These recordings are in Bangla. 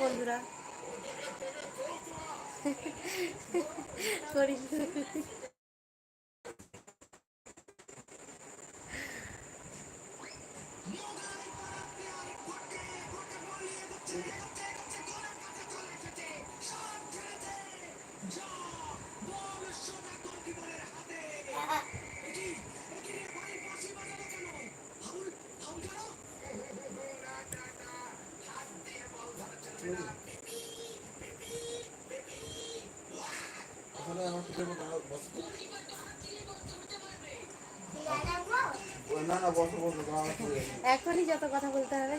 বন্ধুরা। করি ওখানে আমার পিঠে বসো না। এখনই যত কথা বলতে হবে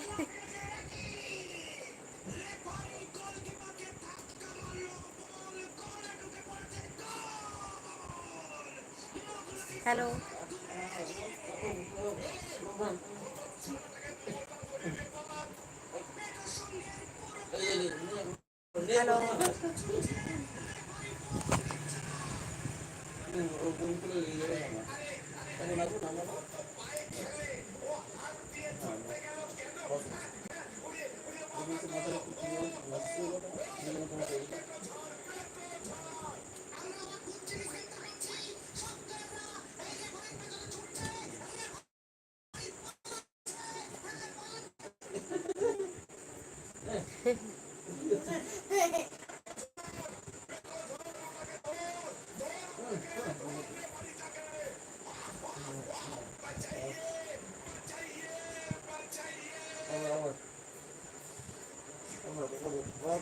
হ্যালো হ্যালো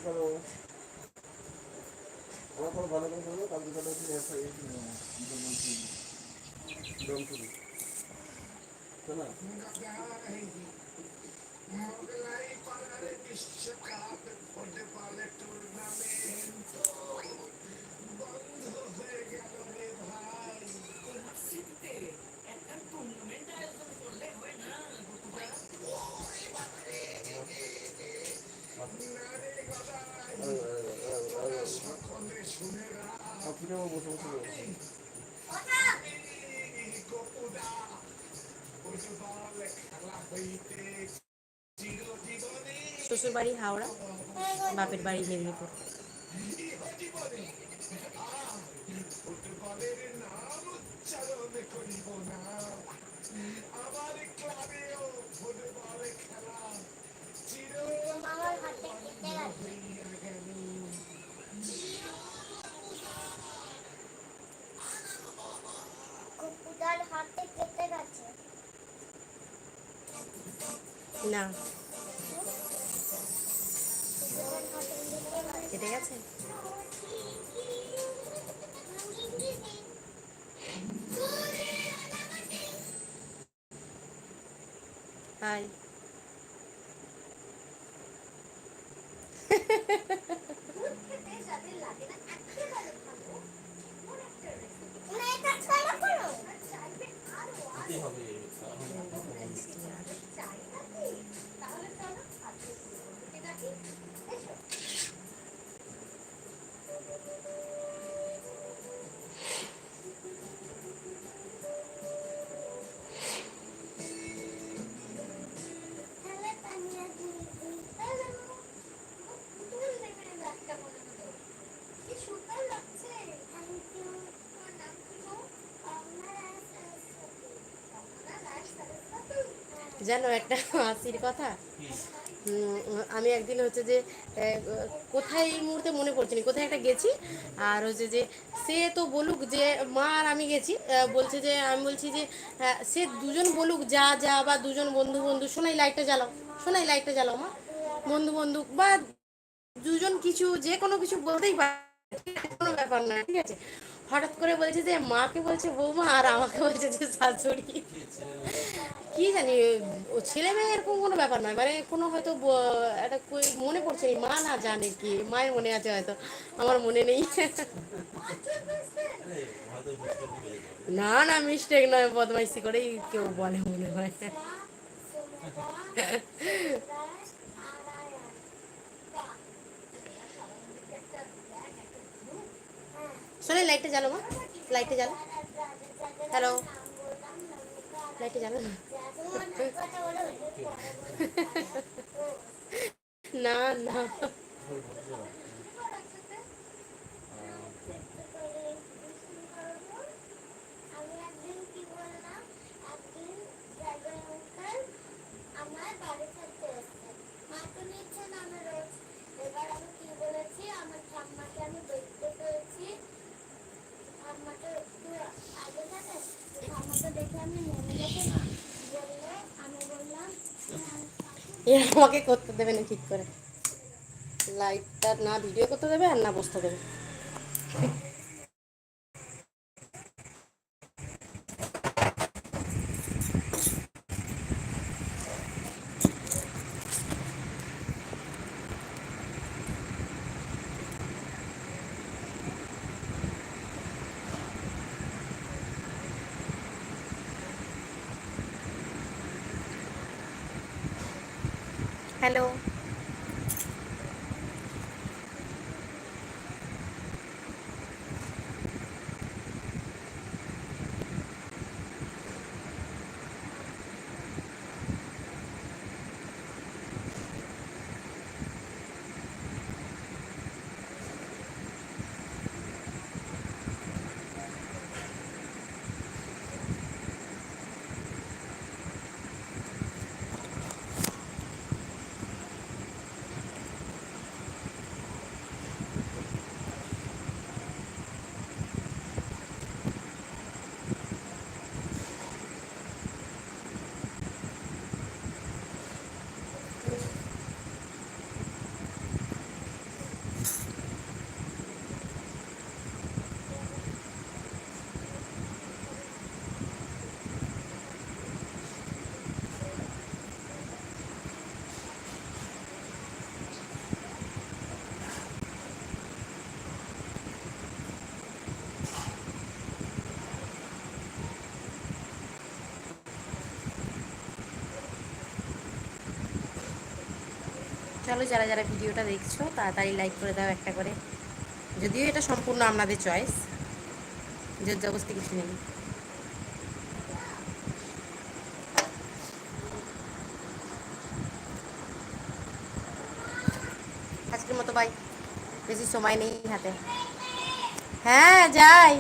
করো আবার করো আবার করো ভালো করে করো কালকে কথা হচ্ছে একটা এই দম শুরু শোনা আপনি শ্বশুর বাড়ি হাওড়া বাপের বাড়ি মেদিনীপুর। না। কেটে গেছে হাই গেছে হাই না জানো একটা হাসির কথা? আমি একদিন হচ্ছে যে কোথায় এই মুহূর্তে মনে পড়ছে না। কোথায় একটা গেছি, আর হচ্ছে যে, সে তো বলুক যে, মা আর আমি গেছি বলছে যে, আমি বলছি যে সে দুজন বলুক, যা যা, বা দুজন বন্ধু বন্ধু শোনাই লাইটটা জ্বালাও শোনাই লাইটটা জ্বালাও, মা। বন্ধু বন্ধু, বা দুজন কিছু, যে কোনো কিছু বলতেই পারে, কোনো ব্যাপার না, ঠিক আছে? হঠাৎ করে বলছে যে, মাকে বলছে, বৌমা, আর আমাকে বলছে যে, শাশুড়ি। কি জানি, ও ছেলে মেয়ে এরকম কোনো ব্যাপার নয়। মানে কোনো হয়তো একটা মনে পড়ছে মা না জানে কি, মায়ের মনে আছে হয়তো, আমার মনে নেই। না না মিস্টেক নয়, বদমাইশি করেই কেউ বলে মনে হয়। শোনে লাইটটা জ্বালো মা লাইটটা জ্বালো। হ্যালো লাইটটা জ্বালো। না। না না। আমি দেখে আমি মনে গেছে না বলল আমি বললাম "হ্যাঁ, আমাকে করতে দেবে না ঠিক করে। লাইটটা না ভিডিও করতে দেবে আর না বসতে দেবে। হ্যালো চলো যারা যারা ভিডিওটা দেখছ, তাড়াতাড়ি লাইক করে দাও একটা করে। যদিও এটা সম্পূর্ণ আপনাদের চয়েস জোর জবস্তি কিছু নেই। আজকের মতো বাই বেশি সময় নেই হাতে। হ্যাঁ যাই।